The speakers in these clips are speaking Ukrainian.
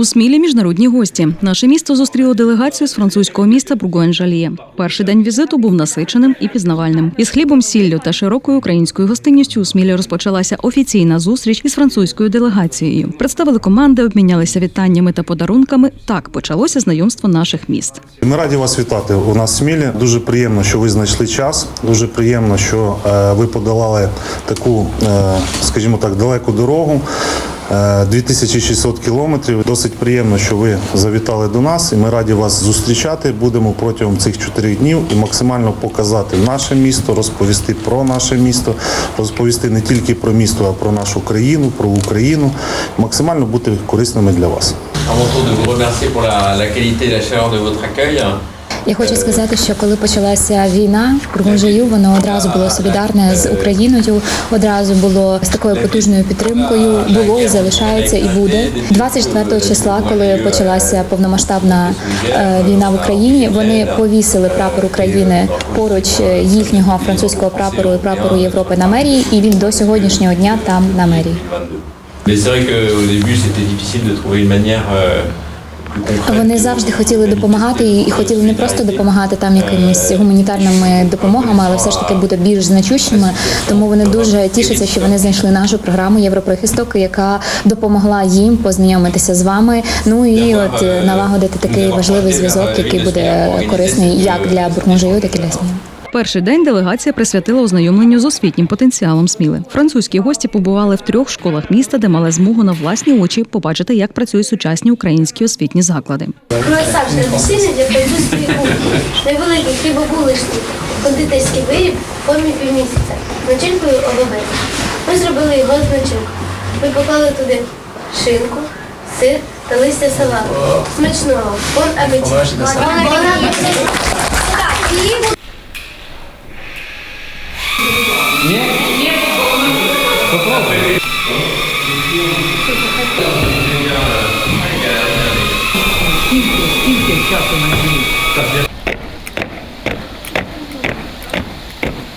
У Смілі міжнародні гості. Наше місто зустріло делегацію з французького міста Бургуен-Жаліє. Перший день візиту був насиченим і пізнавальним. Із хлібом, сіллю та широкою українською гостинністю у Смілі розпочалася офіційна зустріч із французькою делегацією. Представили команди, обмінялися вітаннями та подарунками. Так почалося знайомство наших міст. Ми раді вас вітати у нас Смілі. Дуже приємно, що ви знайшли час. Дуже приємно, що е, ви подолали таку, е, скажімо так, далеку дорогу. Е, 2600 кілометрів. Досить приємно, що ви завітали до нас, і ми раді вас зустрічати. Будемо протягом цих чотирьох днів і максимально показати наше місто, розповісти про наше місто, розповісти не тільки про місто, а про нашу країну, про Україну. Максимально бути корисними для вас. À mon tour de vous remercier pour la, la qualité et. Я хочу сказати, що коли почалася війна Бургунжаю, воно одразу було солідарне з Україною, одразу було з такою потужною підтримкою. Було залишається і буде 24 числа, коли почалася повномасштабна е, війна в Україні. Вони повісили прапор України поруч е, їхнього французького прапору і прапору Європи на мерії, і він до сьогоднішнього дня там на мерії. Mais c'est vrai qu'au début, c'était difficile de trouver une manière euh. Вони завжди хотіли допомагати і хотіли не просто допомагати там якимись гуманітарними допомогами, але все ж таки бути більш значущими. Тому вони дуже тішаться, що вони знайшли нашу програму Європрохисток, яка допомогла їм познайомитися з вами. Ну і от е, налагодити такий важливий зв'язок, який буде корисний як для Бурмужаю, так і для СМІ. Перший день делегація присвятила ознайомленню з освітнім потенціалом Сміли. Французькі гості побували в трьох школах міста, де мали змогу на власні очі побачити, як працюють сучасні українські освітні заклади. Круасан традиційний для французької кухні. Невеликий хлібобулочний кондитерський виріб в формі півмісяця начинкою овобет. Ми зробили його з начинкою. Ми поклали туди шинку, сир та листя салату. Смачного. Бон апетит. Бон апетит.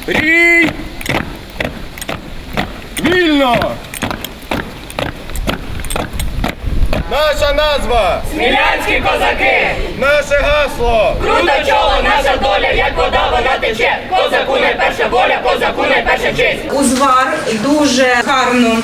Рій! Вільно! Наша назва! Смілянські козаки! Наше гасло! Круто чоло, наша доля, як вода, вона тече. Козаку найперша воля, козаку найперша честь. Узвар дуже гарно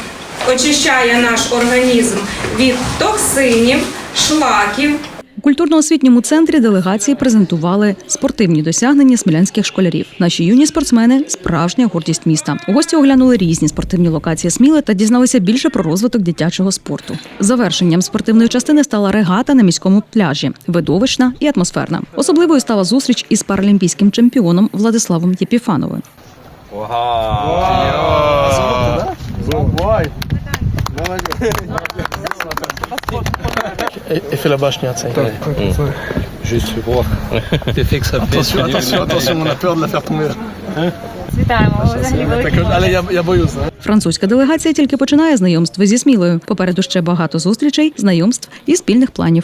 очищає наш організм від токсинів, шлаків, У культурно-освітньому центрі делегації презентували спортивні досягнення смілянських школярів. Наші юні спортсмени справжня гордість міста. Гості оглянули різні спортивні локації Сміли та дізналися більше про розвиток дитячого спорту. Завершенням спортивної частини стала регата на міському пляжі, видовищна і атмосферна. Особливою стала зустріч із паралімпійським чемпіоном Владиславом Єпіфановим. Et fais la bâche, tiens. Juste pour T'es que ça Attention, attention, attention, on a peur de la faire tomber. Allez, я, я боюсь. Французька делегація тільки починає знайомство зі Смілою. Попереду ще багато зустрічей, знайомств і спільних планів.